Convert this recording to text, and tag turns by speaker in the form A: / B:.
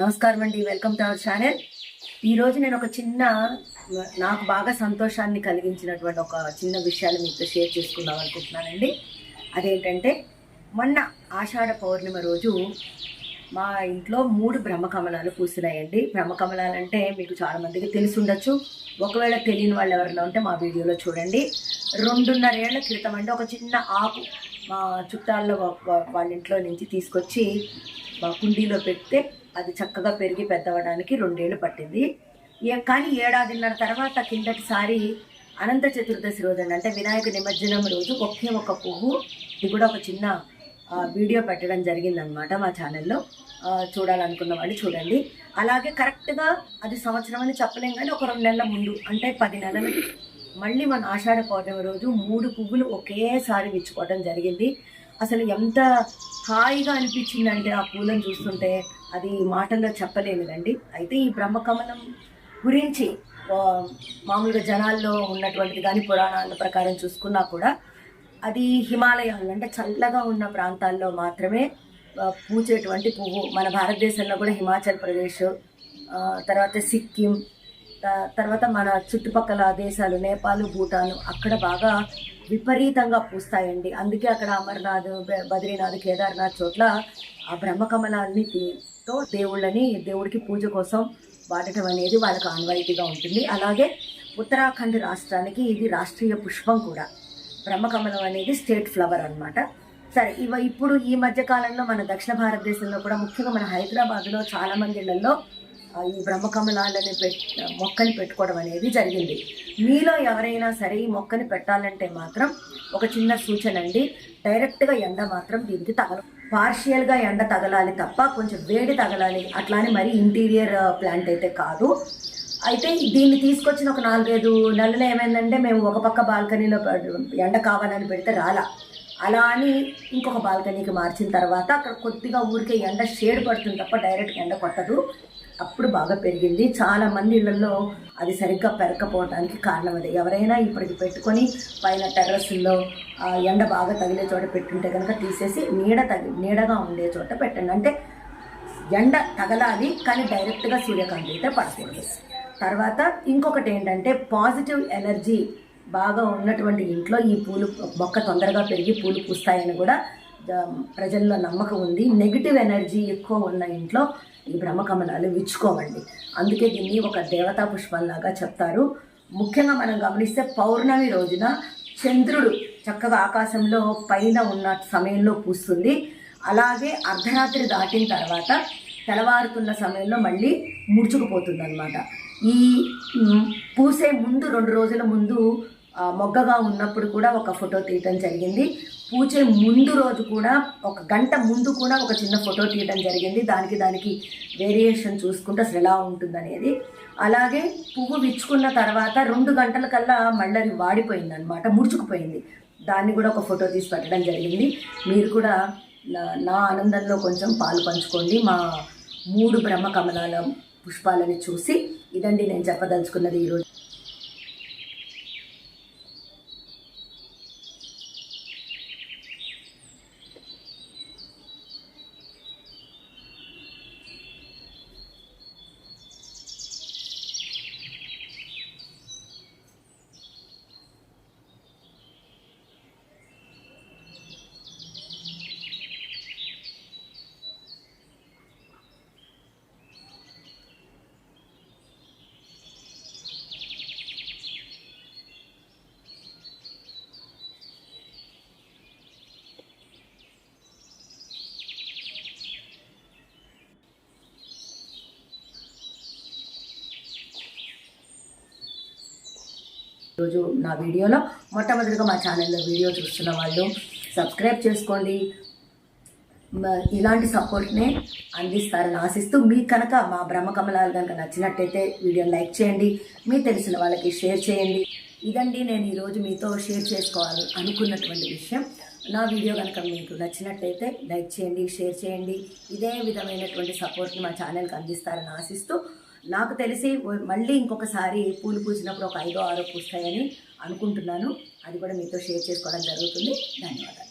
A: నమస్కారం అండి. Welcome to our channel. ఈరోజు నేను ఒక చిన్న నాకు బాగా సంతోషాన్ని కలిగించినటువంటి ఒక చిన్న విషయాలు మీతో షేర్ చేసుకుందాం అనుకుంటున్నానండి. అదేంటంటే మొన్న ఆషాఢ పౌర్ణిమ రోజు మా ఇంట్లో మూడు బ్రహ్మకమలాలు పూసినాయండి. బ్రహ్మకమలాలు అంటే మీకు చాలా మందికి తెలిసి ఉండొచ్చు. ఒకవేళ తెలియని వాళ్ళు ఎవరైనా ఉంటే మా వీడియోలో చూడండి. రెండున్నరేళ్ళ క్రితం అంటే ఒక చిన్న ఆకు మా చుట్టాల్లో వాళ్ళ ఇంట్లో నుంచి తీసుకొచ్చి కుండీలో పెడితే అది చక్కగా పెరిగి పెద్దవడానికి రెండేళ్ళు పట్టింది. ఏ- కానీ ఏడాదిన్నర తర్వాత కిందటిసారి అనంత చతుర్దశి రోజు అంటే వినాయక నిమజ్జనం రోజు ఒకే ఒక పువ్వు ఇది కూడా ఒక చిన్న వీడియో పెట్టడం జరిగిందనమాట మా ఛానల్లో. చూడాలనుకున్న వాళ్ళు చూడండి. అలాగే కరెక్ట్గా అది సంవత్సరం అని చెప్పలేం కానీ ఒక రెండు నెలల ముందు అంటే పది నెలలకి మళ్ళీ మన ఆషాఢ పౌర్ణమి రోజు మూడు పువ్వులు ఒకేసారి విచ్చుకోవడం జరిగింది. అసలు ఎంత హాయిగా అనిపించిందంటే ఆ పూలను చూస్తుంటే అది మాటల్లో చెప్పలేనిదండి అయితే ఈ బ్రహ్మకమలం గురించి మామూలుగా జనాల్లో ఉన్నటువంటిది కానీ పురాణాల ప్రకారం చూసుకున్నా కూడా అది హిమాలయాలు అంటే చల్లగా ఉన్న ప్రాంతాల్లో మాత్రమే పూచేటువంటి పువ్వు. మన భారతదేశంలో కూడా హిమాచల్ ప్రదేశ్ తర్వాత సిక్కిం తర్వాత మన చుట్టుపక్కల దేశాలు నేపాల్ భూటాన్ అక్కడ బాగా విపరీతంగా పూస్తాయండి. అందుకే అక్కడ అమర్నాథ్ బద్రీనాథ్ కేదార్నాథ్ చోట్ల ఆ బ్రహ్మకమలాల్ని దేవుళ్ళని దేవుడికి పూజ కోసం వాడటం అనేది వాళ్ళకి ఆన్వాయితీగా ఉంటుంది. అలాగే ఉత్తరాఖండ్ రాష్ట్రానికి ఇది రాష్ట్రీయ పుష్పం కూడా. బ్రహ్మకమలం అనేది స్టేట్ ఫ్లవర్ అన్నమాట. సరే ఇవ ఇప్పుడు ఈ మధ్య కాలంలో మన దక్షిణ భారతదేశంలో కూడా ముఖ్యంగా మన హైదరాబాద్లో చాలా మంది ఇళ్ళలో ఈ బ్రహ్మకమలాలని పెట్ మొక్కని పెట్టుకోవడం అనేది జరిగింది. మీలో ఎవరైనా సరే ఈ మొక్కని పెట్టాలంటే మాత్రం ఒక చిన్న సూచన అండి. డైరెక్ట్గా ఎండ మాత్రం దీనికి తగల పార్షియల్గా ఎండ తగలాలి తప్ప కొంచెం వేడి తగలాలి అట్లానే మరి ఇంటీరియర్ ప్లాంట్ అయితే కాదు. అయితే దీన్ని తీసుకొచ్చిన ఒక నాలుగైదు నెలలు ఏమైందంటే మేము ఒక పక్క బాల్కనీలో పె- ఎండ కావాలని పెడితే రాలా. అలా అని ఇంకొక బాల్కనీకి మార్చిన తర్వాత అక్కడ కొద్దిగా ఊరికే ఎండ షేడ్ పడుతుంది తప్ప డైరెక్ట్ ఎండ కొట్టదు. అప్పుడు బాగా పెరిగింది. చాలా మంది ఇళ్ళలో అది సరిగ్గా పెరగకపోవడానికి కారణం అది. ఎవరైనా ఇప్పటికి పెట్టుకొని పైన టెర్రస్లో ఎండ బాగా తగిలే చోట పెట్టుంటే కనుక తీసేసి నీడ తగి నీడగా ఉండే చోట పెట్టండి. అంటే ఎండ తగలాలి కానీ డైరెక్ట్గా సూర్యకాంతి అయితే పడకూడదు. తర్వాత ఇంకొకటి ఏంటంటే పాజిటివ్ ఎనర్జీ బాగా ఉన్నటువంటి ఇంట్లో ఈ పూలు మొక్క తొందరగా పెరిగి పూలు పూస్తాయని కూడా ప్రజల్లో నమ్మకం ఉంది. నెగిటివ్ ఎనర్జీ ఎక్కువ ఉన్న ఇంట్లో ఈ బ్రహ్మకమలాలు విచ్చుకోవండి. అందుకే దీన్ని ఒక దేవతా పుష్పంలాగా చెప్తారు. ముఖ్యంగా మనం గమనిస్తే పౌర్ణమి రోజున చంద్రుడు చక్కగా ఆకాశంలో పైన ఉన్న సమయంలో పూస్తుంది. అలాగే అర్ధరాత్రి దాటిన తర్వాత తెల్లవారుతున్న సమయంలో మళ్ళీ ముడుచుకుపోతుంది అనమాట ఈ పూసే ముందు రెండు రోజుల ముందు మొగ్గగా ఉన్నప్పుడు కూడా ఒక ఫోటో తీయటం జరిగింది. పూజ ముందు రోజు కూడా ఒక గంట ముందు కూడా ఒక చిన్న ఫోటో తీయటం జరిగింది. దానికి దానికి వేరియేషన్ చూసుకుంటే అసలు ఎలా ఉంటుందనేది. అలాగే పువ్వు విచ్చుకున్న తర్వాత రెండు గంటల కల్లా మళ్ళీ అది వాడిపోయింది అనమాట ముడుచుకుపోయింది. దాన్ని కూడా ఒక ఫోటో తీసి పెట్టడం జరిగింది. మీరు కూడా నా- నా ఆనందంలో కొంచెం పాలు పంచుకోండి. మా మూడు బ్రహ్మ కమలాల పుష్పాలని చూసి ఇదండి నేను చెప్పదలుచుకున్నది ఈరోజు. ఈరోజు నా వీడియోలో. మొట్టమొదటిగా మా ఛానల్లో వీడియో చూస్తున్న వాళ్ళు సబ్స్క్రైబ్ చేసుకోండి. ఇలాంటి సపోర్ట్నే అందిస్తారని ఆశిస్తూ మీకు కనుక మా బ్రహ్మకమలాలు కనుక నచ్చినట్టయితే వీడియో లైక్ చేయండి. మీ తెలిసిన వాళ్ళకి షేర్ చేయండి. ఇదండి నేను ఈరోజు మీతో షేర్ చేసుకోవాలి అనుకున్నటువంటి విషయం. నా వీడియో కనుక మీకు నచ్చినట్టయితే లైక్ చేయండి షేర్ చేయండి. ఇదే విధమైనటువంటి సపోర్ట్ని మా ఛానల్కి అందిస్తారని ఆశిస్తూ నాకు తెలిసి మళ్ళీ ఇంకొకసారి పూలు పూసినప్పుడు ఒక ఐదో ఆరో పూస్తాయని అనుకుంటున్నాను. అది కూడా మీతో షేర్ చేసుకోవడం జరుగుతుంది. ధన్యవాదాలు.